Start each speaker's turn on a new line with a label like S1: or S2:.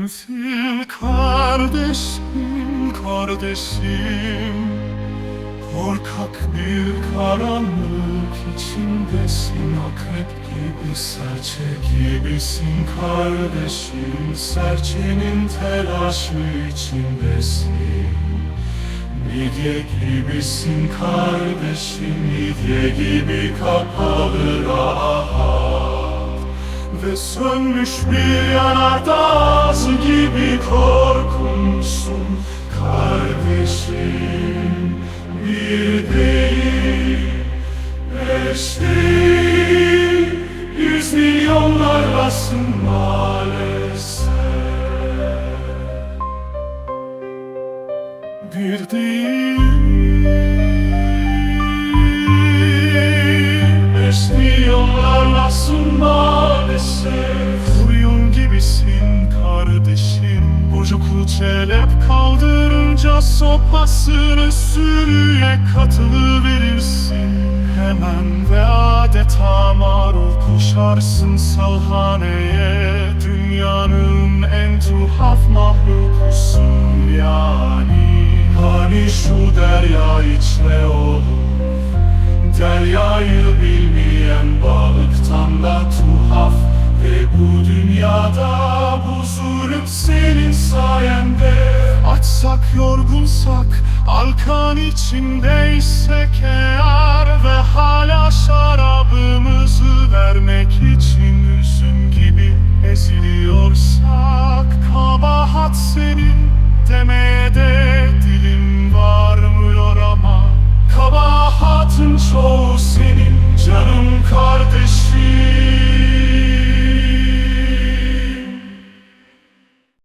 S1: Sensin kardeşim, kardeşim. Korkak bir karanlık içindesin. Akrep gibi, serçe gibisin kardeşim. Serçenin telaşı içindesin. Midye gibisin kardeşim. Midye gibi kapalı rahat sönmüş bir yanardağ gibi korkunsun. Kardeşim bir değil Beş değil Yüz milyonlarlasın maalesef. Bir değil çelep kaldırınca Sopasını sürüye katılıverirsin. Hemen ve adeta marul koşarsın salhaneye. Dünyanın en tuhaf mahlukusun yani. Hani şu derya içre olur. Deryayı bilmeyen balıktan da senin sayende. Açsak yorgunsak, alkan içindeysek eğer Ve hala şarabımızı vermek için üzüm gibi eziliyorsak Kabahat senin demeye de dilim varmıyor